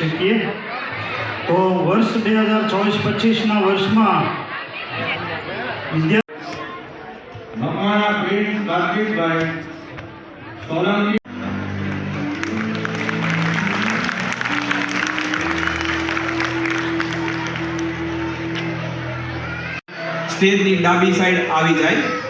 શકીએ. તો વર્ષ બે હજાર ચોવીસ પચીસના વર્ષમાં મકવાણા પ્રિન્સ કાર્તિકભાઈ સોલંકી સ્ટેજની ડાબી સાઈડ આવી જાય.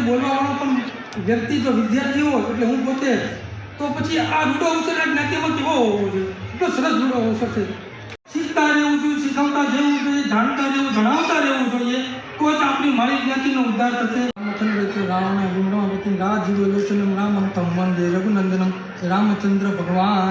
વિદ્યાર્થીઓ બોલવાવાળો પણ વ્યક્તિ જો વિદ્યાર્થી હોય એટલે હું પોતે તો પછી આ રૂડો અવસર જ્ઞાતિમાં કેવો હોવો જોઈએ? એટલો સરસ રૂડો અવસર છે. શીખતા રહેવું જોઈએ, શીખવતા રહેવું જોઈએ, જાણતા રહેવું, જણાવતા રહેવું જોઈએ. તો જ આપણી મારી જ્ઞાતિનો ઉદ્ધાર થશે. રામચંદ્ર રામમ તમ વંદે રામચંદ્ર ભગવાન.